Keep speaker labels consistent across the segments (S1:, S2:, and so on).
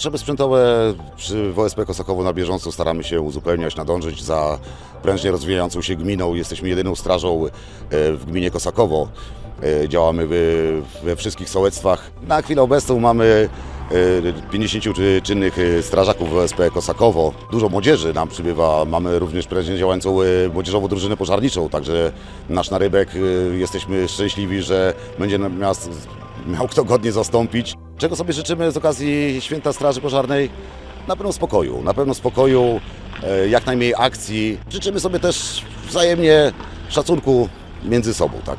S1: Potrzeby sprzętowe przy WSP Kosakowo na bieżąco staramy się uzupełniać, nadążyć za prężnie rozwijającą się gminą. Jesteśmy jedyną strażą e, w gminie Kosakowo. E, Działamy we, wszystkich sołectwach. Na chwilę obecną mamy e, 50 czy- czynnych e, strażaków WSP Kosakowo. Dużo młodzieży nam przybywa. Mamy również prężnie działającą e, młodzieżową drużynę pożarniczą, także nasz narybek e, jesteśmy szczęśliwi, że będzie miał kto godnie zastąpić. Czego sobie życzymy z okazji Święta Straży Pożarnej? Na pewno spokoju, na pewno spokoju, e, jak najmniej akcji. Życzymy sobie też wzajemnie szacunku między sobą, tak.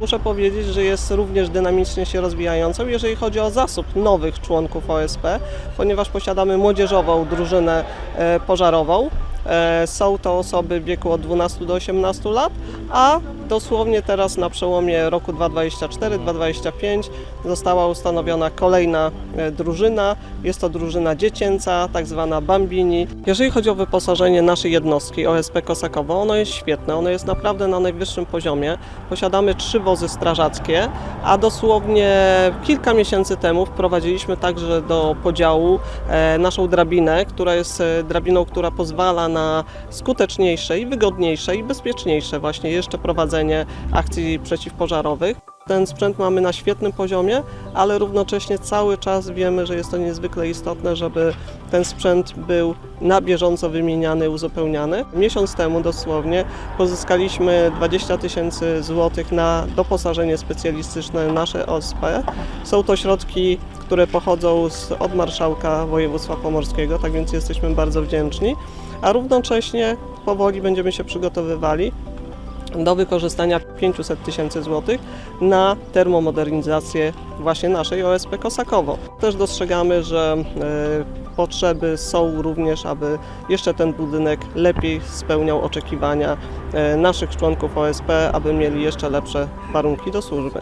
S2: Muszę powiedzieć, że jest również dynamicznie się rozwijającą, jeżeli chodzi o zasób nowych członków OSP, ponieważ posiadamy młodzieżową drużynę e, pożarową. E, Są to osoby w wieku od 12 do 18 lat, a dosłownie teraz na przełomie roku 2024-2025 została ustanowiona kolejna e, drużyna. Jest to drużyna dziecięca, tak zwana Bambini. Jeżeli chodzi o wyposażenie naszej jednostki OSP Kosakowo, ono jest świetne, ono jest naprawdę na najwyższym poziomie. Posiadamy trzy wozy strażackie, a dosłownie kilka miesięcy temu wprowadziliśmy także do podziału e, naszą drabinę, która jest e, drabiną, która pozwala na skuteczniejsze i wygodniejsze i bezpieczniejsze właśnie jeszcze prowadzenie akcji przeciwpożarowych. Ten sprzęt mamy na świetnym poziomie, ale równocześnie cały czas wiemy, że jest to niezwykle istotne, żeby ten sprzęt był na bieżąco wymieniany, uzupełniany. Miesiąc temu dosłownie pozyskaliśmy 20 tysięcy złotych na doposażenie specjalistyczne nasze OSP. Są to środki, które pochodzą z, od marszałka województwa pomorskiego, tak więc jesteśmy bardzo wdzięczni, a równocześnie powoli będziemy się przygotowywali do wykorzystania 500 tysięcy złotych na termomodernizację właśnie naszej OSP Kosakowo. Też dostrzegamy, że e, potrzeby są również, aby jeszcze ten budynek lepiej spełniał oczekiwania e, naszych członków OSP, aby mieli jeszcze lepsze warunki do służby.